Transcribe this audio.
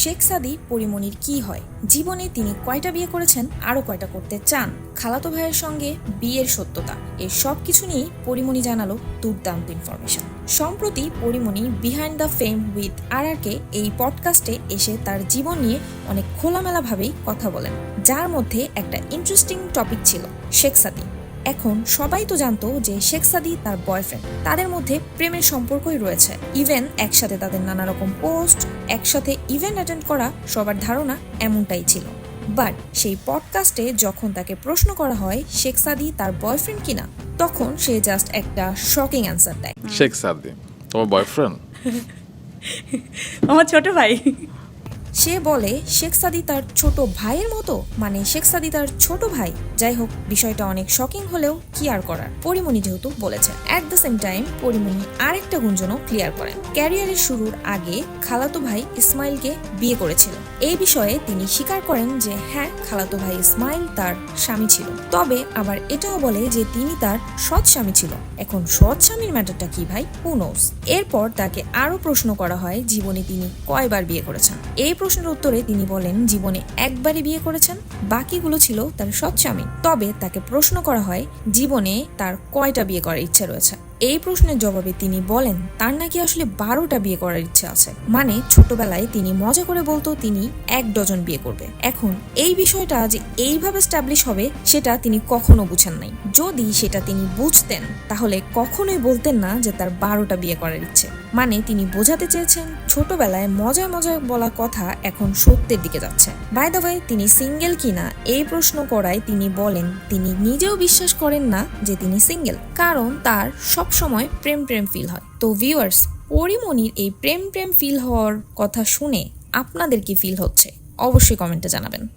শেখ সাদি পরিমণির কি হয়? জীবনে তিনি কয়টা বিয়ে করেছেন? আরও কয়টা করতে চান? খালাতো ভাইয়ের সঙ্গে বিয়ের সত্যতা। এই সব কিছু নিয়েই পরিমণি জানালো দুর্দান্ত ইনফরমেশন সম্প্রতি Porimoni behind the fame with R K এই পডকাস্টে এসে তার জীবন নিয়ে অনেক খোলামেলাভাবেই কথা বলেন, যার মধ্যে একটা ইন্টারেস্টিং টপিক ছিল, শেখ সাদি এখন সবাই তো জানতো যে শেখ সাদি তার বয়ফ্রেন্ড তাদের মধ্যে প্রেমের সম্পর্কই রয়েছে। ইভেন একসাথে তাদের নানা রকম পোস্ট একসাথে ইভেন্ট অ্যাটেন্ড করা সবার ধারণা এমনটাই ছিল। বাট সেই পডকাস্টে যখন তাকে প্রশ্ন করা হয় শেখ সাদি তার বয়ফ্রেন্ড কিনা তখন সে জাস্ট একটা শকিং অ্যান্সার দেয়। শেখ সাদি তোমার বয়ফ্রেন্ড আমার ছোট ভাই। সে বলে, শেখ সাদি তার ছোট ভাইয়ের মতো? মানে শেখ সাদি তার ছোট ভাই। যাই হোক, বিষয়টা অনেক শকিং হলেও কি আর করার? পরিমণি যেহেতু বলেছে। At the same time Porimoni আরেকটা গুঞ্জনও ক্লিয়ার করেন। ক্যারিয়ারের শুরুর আগে খালাতো ভাই ইসমাইলকে বিয়ে করেছিল। এই বিষয়ে তিনি স্বীকার করেন যে হ্যাঁ খালাতো ভাই ইসমাইল তার স্বামী ছিল। তবে আবার এটাও বলে যে, তিনি তার সৎ স্বামী ছিল। এখন সৎ স্বামীর ম্যাটারটা কি ভাই? হু নোস এরপর তাকে আরও প্রশ্ন করা হয়, জীবনে তিনি কয়বার বিয়ে করেছেন? এই প্রশ্নের উত্তরে তিনি বলেন, জীবনে একবারই বিয়ে করেছেন, বাকিগুলো ছিল তার সৎ স্বামী। তবে তাকে প্রশ্ন করা হয়, জীবনে তার কয়টা বিয়ে করার ইচ্ছা রয়েছে? এই প্রশ্নের জবাবে তিনি বলেন, তার নাকি আসলে বারোটা বিয়ে করার ইচ্ছে আছে। মানে ছোটবেলায় তিনি মজা করে বলতো, তিনি এক ডজন বিয়ে করবে। এখন এই বিষয়টা যে এইভাবে স্টাবলিশ হবে, সেটা তিনি কখনো বুঝেন নাই। যদি সেটা তিনি বুঝতেন, তাহলে কখনোই বলতেন না যে তার বারোটা বিয়ে করার ইচ্ছে। মানে তিনি বোঝাতে চেয়েছেন, ছোটবেলায় মজায় মজায় বলা কথা এখন সত্যের দিকে যাচ্ছে। বাই তিনি সিঙ্গেল কিনা এই প্রশ্ন করায় তিনি বলেন, তিনি নিজেও বিশ্বাস করেন না যে তিনি সিঙ্গেল কারণ তার সবসময় প্রেম প্রেম ফিল হয়। তো ভিউয়ার্স পরিমণির এই প্রেম প্রেম ফিল হওয়ার কথা শুনে আপনাদের কি ফিল হচ্ছে? অবশ্যই কমেন্টে জানাবেন।